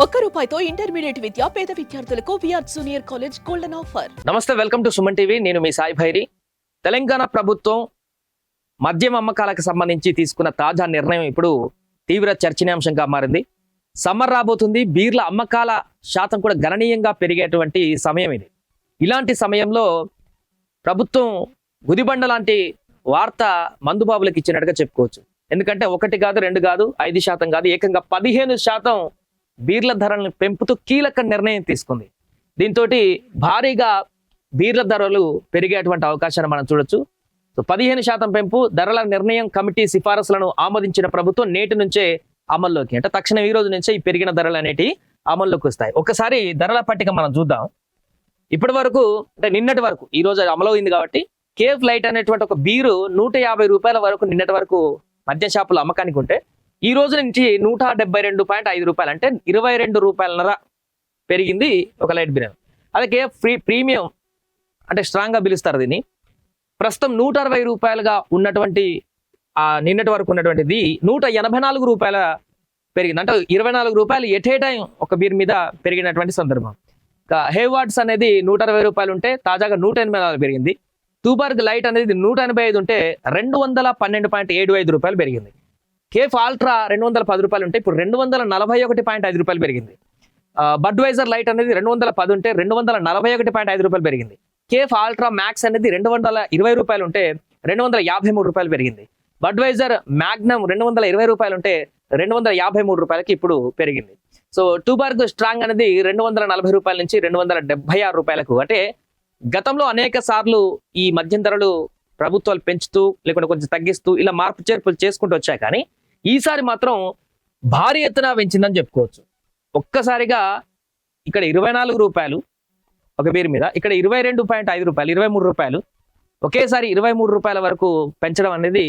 ఒక్క రూపాయితో ఇంటర్మీడియట్ విద్య పేద విద్యార్థులకు VR junior college golden offer నమస్తే వెల్కమ్ టు సుమన్ టీవీ. నేను మీ సాయి భైరి. తెలంగాణ ప్రభుత్వం మద్యం అమ్మకాలకు సంబంధించి తీసుకున్న తాజా నిర్ణయం ఇప్పుడు తీవ్ర చర్చనీయాంశంగా మారింది. సమ్మర్ రాబోతుంది. బీర్ల అమ్మకాల శాతం కూడా గణనీయంగా పెరిగేటువంటి సమయం ఇది. ఇలాంటి సమయంలో ప్రభుత్వం గుదిబండ లాంటి వార్త మందుబాబులకు ఇచ్చినట్టుగా చెప్పుకోవచ్చు. ఎందుకంటే ఒకటి కాదు రెండు కాదు ఐదు శాతం కాదు ఏకంగా పదిహేను శాతం బీర్ల ధరలను పెంపుతూ కీలక నిర్ణయం తీసుకుంది. దీంతో భారీగా బీర్ల ధరలు పెరిగేటువంటి అవకాశాన్ని మనం చూడొచ్చు. సో పదిహేను శాతం పెంపు ధరల నిర్ణయం కమిటీ సిఫారసులను ఆమోదించిన ప్రభుత్వం నేటి నుంచే అమల్లోకి అంటే తక్షణం ఈ రోజు నుంచే ఈ పెరిగిన ధరలు అనేటివి అమల్లోకి వస్తాయి. ఒకసారి ధరల పట్టిక మనం చూద్దాం. ఇప్పటి వరకు అంటే నిన్నటి వరకు ఈ రోజు అమలైంది కాబట్టి కేఫ్ లైట్ అనేటువంటి ఒక బీరు నూట యాభై రూపాయల వరకు నిన్నటి వరకు మద్య షాపుల అమ్మకానికి ఉంటే ఈ రోజు నుంచి నూట డెబ్బై రెండు పాయింట్ ఐదు రూపాయలు అంటే ఇరవై రెండు రూపాయలన్నర పెరిగింది ఒక లైట్ బిర్యానీ. అదే ఫ్రీ ప్రీమియం అంటే స్ట్రాంగ్గా పిలుస్తారు దీన్ని. ప్రస్తుతం నూట అరవై రూపాయలుగా ఉన్నటువంటి ఆ నిన్నటి వరకు ఉన్నటువంటిది నూట ఎనభై నాలుగు రూపాయల పెరిగింది. అంటే ఇరవై నాలుగు రూపాయలు ఎట్ టైం ఒక బీర్ మీద పెరిగినటువంటి సందర్భం. ఇంకా హేవార్డ్స్ అనేది నూట అరవై రూపాయలు ఉంటే తాజాగా నూట ఎనభై నాలుగు పెరిగింది. తూబార్గ్ లైట్ అనేది నూట ఎనభై ఐదు ఉంటే రెండు వందల పన్నెండు పాయింట్ ఏడు ఐదు రూపాయలు పెరిగింది. కేఫ్ ఆల్ట్రా రెండు వందల పది రూపాయలు ఉంటే ఇప్పుడు రెండు వందల నలభై ఒకటి పాయింట్ ఐదు రూపాయలు పెరిగింది బడ్వైజర్ లైట్ అనేది రెండు వందల పది ఉంటే రెండు వందల నలభై ఒకటి పాయింట్ ఐదు రూపాయలు పెరిగింది కేఫ్ ఆల్ట్రా మ్యాక్స్ అనేది రెండు వందల ఇరవై రూపాయలు ఉంటే రెండు వందల యాభై మూడు రూపాయలు పెరిగింది బడ్వైజర్ మ్యాగ్నమ్ రెండు వందల ఇరవై రూపాయలు ఉంటే రెండు వందల యాభై మూడు రూపాయలకి ఇప్పుడు పెరిగింది సో టూబార్గ్ స్ట్రాంగ్ అనేది రెండు వందల నలభై రూపాయల నుంచి రెండు వందల డెబ్బై ఆరు రూపాయలకు అంటే గతంలో అనేక సార్లు ఈ మద్యం ధరలు ప్రభుత్వాలు పెంచుతూ లేకుంటే కొంచెం తగ్గిస్తూ ఇలా మార్పు చేర్పులు చేసుకుంటూ వచ్చాయి కానీ ఈసారి మాత్రం భారీ ఎత్తున పెంచిందని చెప్పుకోవచ్చు. ఒక్కసారిగా ఇక్కడ ఇరవై నాలుగు రూపాయలు ఒక బీర్ మీద ఇక్కడ ఇరవై రెండు పాయింట్ ఐదు రూపాయలు ఇరవై మూడు రూపాయలు. ఒకేసారి ఇరవై మూడు రూపాయల వరకు పెంచడం అనేది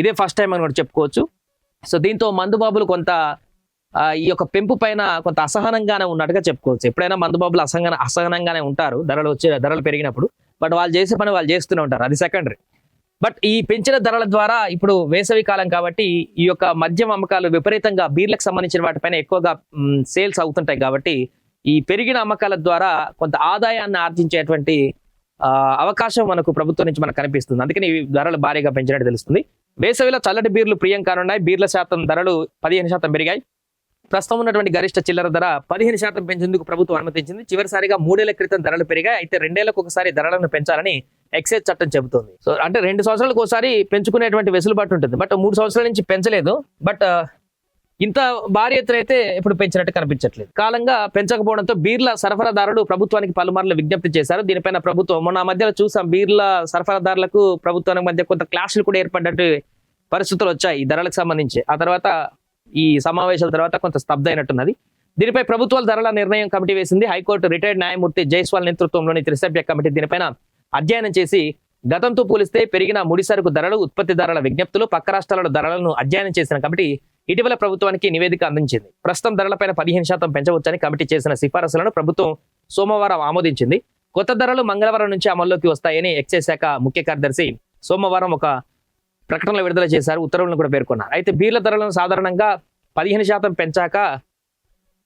ఇదే ఫస్ట్ టైం అని కూడా చెప్పుకోవచ్చు. సో దీంతో మందుబాబులు కొంత ఈ యొక్క పెంపు పైన కొంత అసహనంగానే ఉన్నట్టుగా చెప్పుకోవచ్చు. ఎప్పుడైనా మందుబాబులు అసహన అసహనంగానే ఉంటారు ధరలు వచ్చే ధరలు పెరిగినప్పుడు. బట్ వాళ్ళు చేసే పని వాళ్ళు చేస్తూనే ఉంటారు అది సెకండరీ. బట్ ఈ పెంచిన ధరల ద్వారా ఇప్పుడు వేసవి కాలం కాబట్టి ఈ యొక్క మద్యం అమ్మకాలు విపరీతంగా బీర్లకు సంబంధించిన వాటిపైన ఎక్కువగా సేల్స్ అవుతుంటాయి కాబట్టి ఈ పెరిగిన అమ్మకాల ద్వారా కొంత ఆదాయాన్ని ఆర్జించేటువంటి ఆ, అవకాశం మనకు ప్రభుత్వం నుంచి మనకు కనిపిస్తుంది. అందుకని ఈ ధరలు భారీగా పెంచినట్టు తెలుస్తుంది. వేసవిలో చల్లటి బీర్లు ప్రియం కానున్నాయి బీర్ల శాతం ధరలు పదిహేను శాతం పెరిగాయి. ప్రస్తుతం ఉన్నటువంటి గరిష్ట చిల్లర ధర పదిహేను శాతం పెంచేందుకు ప్రభుత్వం అనుమతించింది. చివరిసారిగా మూడేళ్ళ క్రితం ధరలు పెరిగాయి. అయితే రెండేళ్ళకు ఒకసారి ధరలను పెంచాలని ఎక్సైజ్ చట్టం చెబుతోంది. సో అంటే రెండు సంవత్సరాలకు ఒకసారి పెంచుకునేటువంటి వెసులుబాటు ఉంటుంది. బట్ మూడు సంవత్సరాల నుంచి పెంచలేదు. బట్ ఇంత భారీ ఎత్తున అయితే ఇప్పుడు పెంచినట్టు కనిపించట్లేదు. కాలంగా పెంచకపోవడంతో బీర్ల సరఫరాదారులు ప్రభుత్వానికి పలుమార్లు విజ్ఞప్తి చేశారు. దీనిపైన ప్రభుత్వం మొన్న మధ్యలో చూసాం బీర్ల సరఫరాదారులకు ప్రభుత్వానికి మధ్య కొంత క్లాషులు కూడా ఏర్పడ్డట్టు పరిస్థితులు వచ్చాయి ఈ ధరలకు సంబంధించి. ఆ తర్వాత ఈ సమావేశాల తర్వాత కొంత స్తబ్ద అయినట్టున్నది దీనిపై ప్రభుత్వాల ధరల నిర్ణయం కమిటీ వేసింది. హైకోర్టు రిటైర్డ్ న్యాయమూర్తి జైస్వాల్ నేతృత్వంలోని త్రిసభ్య కమిటీ దీనిపైన అధ్యయనం చేసి గతంతో పోలిస్తే పెరిగిన ముడి సరుకు ధరలు ఉత్పత్తిదారుల విజ్ఞప్తులు పక్క రాష్ట్రాల ధరలను అధ్యయనం చేసిన కమిటీ ఇటీవల ప్రభుత్వానికి నివేదిక అందించింది. ప్రస్తుతం ధరలపైన పదిహేను శాతం పెంచవచ్చని కమిటీ చేసిన సిఫారసులను ప్రభుత్వం సోమవారం ఆమోదించింది. కొత్త ధరలు మంగళవారం నుంచి అమల్లోకి వస్తాయని ఎక్సైజ్ శాఖ ముఖ్య కార్యదర్శి సోమవారం ఒక ప్రకటనలు విడుదల చేశారు ఉత్తర్వులను కూడా పేర్కొన్నారు. అయితే బీర్ల ధరలను సాధారణంగా పదిహేను శాతం పెంచాక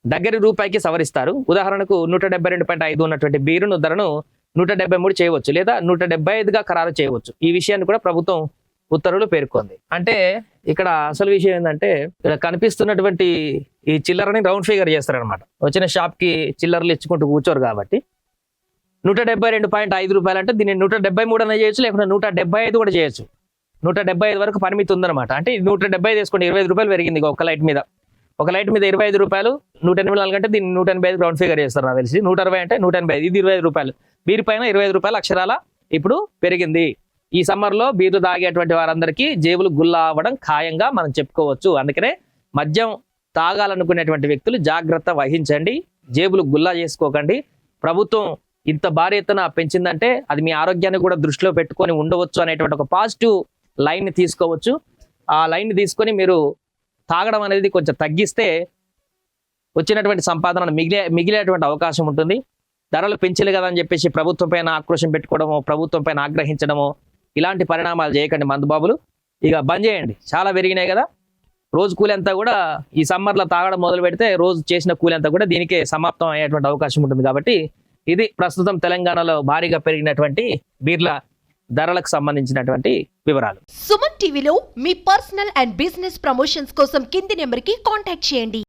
దగ్గరి రూపాయికి సవరిస్తారు. ఉదాహరణకు నూట డెబ్బై రెండు పాయింట్ ఐదు ఉన్నటువంటి బీరును ధరను నూట డెబ్బై మూడు చేయవచ్చు లేదా నూట డెబ్బై ఐదుగా ఖరారు చేయవచ్చు. ఈ విషయాన్ని కూడా ప్రభుత్వం ఉత్తర్వులు పేర్కొంది. అంటే ఇక్కడ అసలు విషయం ఏంటంటే ఇక్కడ కనిపిస్తున్నటువంటి ఈ చిల్లరని రౌండ్ ఫిగర్ చేస్తారనమాట వచ్చిన షాప్కి చిల్లరలు ఇచ్చుకుంటూ కూర్చోరు కాబట్టి. నూట డెబ్బై రెండు పాయింట్ ఐదు రూపాయలు అంటే దీన్ని నూట డెబ్బై మూడు అనేది చేయొచ్చు లేకుంటే నూట డెబ్బై ఐదు కూడా చేయొచ్చు. నూట డెబ్బై ఐదు వరకు పరిమితి ఉందన్నమాట. అంటే నూట డెబ్బై ఐదు వేసుకోండి ఇరవై ఐదు రూపాయలు పెరిగింది ఒక లైట్ మీద. ఒక లైట్ మీద ఇరవై ఐదు రూపాయలు నూట ఎనభై నాలుగు అంటే దీన్ని నూట ఎనభై ఐదు రౌండ్ ఫిగర్ చేస్తారు నాకు తెలిసి. నూట అరవై అంటే నూట ఎనభై ఐదు ఇది ఇరవై ఐదు రూపాయలు. బీర్ పైన ఇరవై ఐదు రూపాయలు అక్షరాల ఇప్పుడు పెరిగింది. ఈ సమ్మర్లో బీర్లు తాగేటువంటి వారందరికీ జేబులు గుల్లా అవ్వడం ఖాయంగా మనం చెప్పుకోవచ్చు. అందుకనే మద్యం తాగాలనుకునేటువంటి వ్యక్తులు జాగ్రత్త వహించండి. జేబులు గుల్లా చేసుకోకండి. ప్రభుత్వం ఇంత భారీ ఎత్తున పెంచిందంటే అది మీ ఆరోగ్యాన్ని కూడా దృష్టిలో పెట్టుకొని ఉండవచ్చు అనేటువంటి ఒక పాజిటివ్ లైన్ని తీసుకోవచ్చు. ఆ లైన్ తీసుకొని మీరు తాగడం అనేది కొంచెం తగ్గిస్తే వచ్చినటువంటి సంపాదన మిగిలే మిగిలేటువంటి అవకాశం ఉంటుంది. ధరలు పెంచలే కదా అని చెప్పేసి ప్రభుత్వం పైన ఆక్రోశం పెట్టుకోవడమో ప్రభుత్వం పైన ఇలాంటి పరిణామాలు చేయకండి మందుబాబులు. ఇక బంద్ చేయండి. చాలా పెరిగినాయి కదా. రోజు కూలి అంతా కూడా ఈ సమ్మర్లో తాగడం మొదలు పెడితే రోజు చేసిన కూలి అంతా కూడా దీనికే సమాప్తం అయ్యేటువంటి అవకాశం ఉంటుంది కాబట్టి ఇది ప్రస్తుతం తెలంగాణలో భారీగా పెరిగినటువంటి బీర్ల ధరలకు సంబంధించినటువంటి వివరాలు. సుమన్ టీవీలో మీ పర్సనల్ అండ్ బిజినెస్ ప్రమోషన్స్ కోసం కింది నెంబర్కి కాంటాక్ట్ చేయండి.